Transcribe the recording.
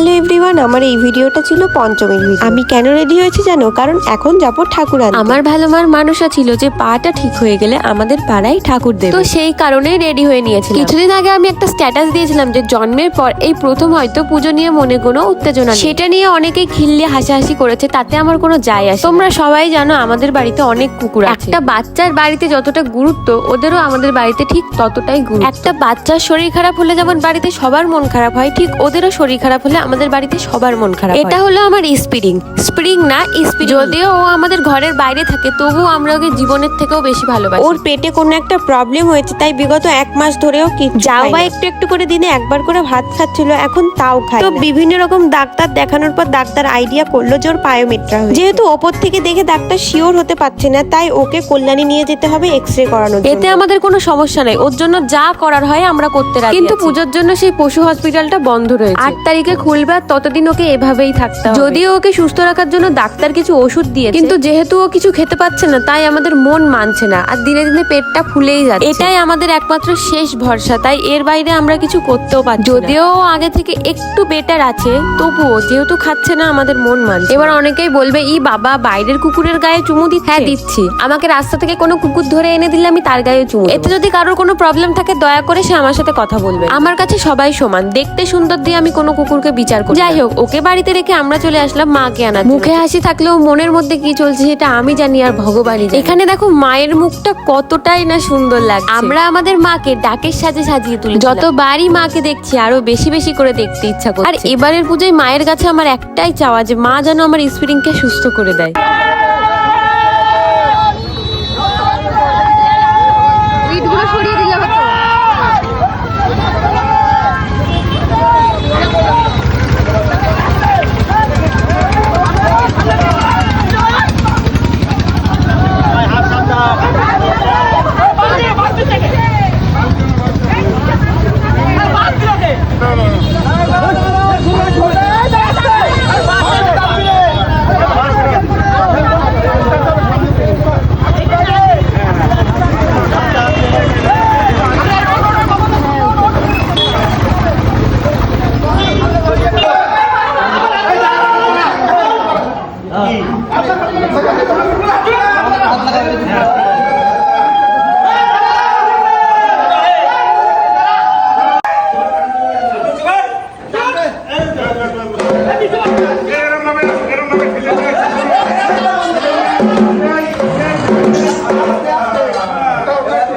Hello everyone আমার এই ভিডিওটা ছিল পঞ্চমের ভিডিও আমি কেন রেডি হয়েছি জানো? কারণ এখন যাব ঠাকুর আমার ভালো মার মানুষও ছিল যে পাটা ঠিক হয়ে গেলে আমাদের পাড়ায় ঠাকুর দেবে। তো সেই কারণেই রেডি হয়ে নিয়েছিলাম। কিছুদিন আগে আমি একটা স্ট্যাটাস দিয়েছিলাম যে জন্মের পর এই প্রথম হয়তো পুজো নিয়ে মনে কোনো উত্তেজনা। সেটা নিয়ে অনেকেই খিল্লি হাসাহাসি করেছে তাতে আমার কোনো যায় আসে। তোমরা সবাই জানো আমাদের বাড়িতে অনেক কুকুর আছে। একটা বাচ্চার বাড়িতে যতটা গুরুত্ব ওদেরও আমাদের বাড়িতে ঠিক ততটাই গুরুত্ব। একটা বাচ্চার শরীর খারাপ হলে যেমন বাড়িতে সবার মন খারাপ হয় ঠিক ওদেরও শরীর খারাপ হলে আমাদের বাড়িতে সবার মন খারাপ এটা হলো আমার স্প্রিং। স্প্রিং না স্প্রিং। যদিও ও আমাদের ঘরের বাইরে থাকে তবুও আমরা ওকে জীবনের থেকেও বেশি ভালোবাসি। ওর পেটে কোনো একটা প্রবলেম হয়েছে তাই বিগত এক মাস ধরেও কিচ্ছু যাও বা একটু একটু করে দিনে একবার করে ভাত খাচ্ছিল এখন তাও খায় তো বিভিন্ন রকম ডাক্তার দেখানোর পর ডাক্তার আইডিয়া করল যে ওর পায়োমেট্রা যেহেতু ওপর থেকে দেখে ডাক্তার শিওর হতে পারছে না তাই ওকে কল্যাণী নিয়ে যেতে হবে এক্স রে করানোর এতে আমাদের কোনো সমস্যা নাই ওর জন্য যা করার হয় আমরা করতে রাজি কিন্তু পুজোর জন্য সেই পশু হসপিটালটা বন্ধ রয়েছে। আট তারিখে খুলবে আর ততদিন ওকে এভাবেই থাকতে হবে। যদিও ওকে সুস্থ রাখার জন্য ডাক্তার কিছু ওষুধ দিয়ে কিন্তু যেহেতু ও কিছু খেতে পাচ্ছে না তাই আমাদের মন মানছে না। আর দিনে দিনে পেটটা ফুলেই যাচ্ছে। এটাই আমাদের একমাত্র শেষ ভরসা তাই এর বাইরে আমরা কিছু করতেও পারছি না। যদিও ও আগে থেকে একটু বেটার আছে তবুও যেহেতু খাচ্ছে না আমাদের মন মানছে এবার অনেকেই বলবে ই বাবা বাইরের কুকুরের গায়ে চুমু দিচ্ছে? হ্যাঁ দিচ্ছি। আমাকে রাস্তা থেকে কোনো কুকুর ধরে এনে দিলে আমি তার গায়ে চুমু এতে যদি কারোর কোনো প্রবলেম থাকে দয়া করে সে আমার সাথে কথা বলবে। আমার কাছে সবাই সমান। দেখতে সুন্দর দিয়ে আমি কোনো কুকুরকে বিচার করি যাই হোক ওকে বাড়িতে রেখে আমরা চলে আসলাম মাকে আনা মুখে হাসি থাকলেও মনের মধ্যে কি চলছে সেটা আমি জানি আর ভগবানই জানে। এখানে দেখো মায়ের মুখটা কতটাই না সুন্দর লাগছে। আমরা আমাদের মাকে ডাকের সাজে সাজিয়ে তুলি যতবারই মাকে দেখছি আরও বেশি বেশি করে দেখতে ইচ্ছা করছে। আর এবারের পুজোয় মায়ের কাছে আমার একটাই চাওয়া যে মা যেন আমার স্প্রিংকে সুস্থ করে দেয়। ইটগুলো সরিয়ে 啊，这。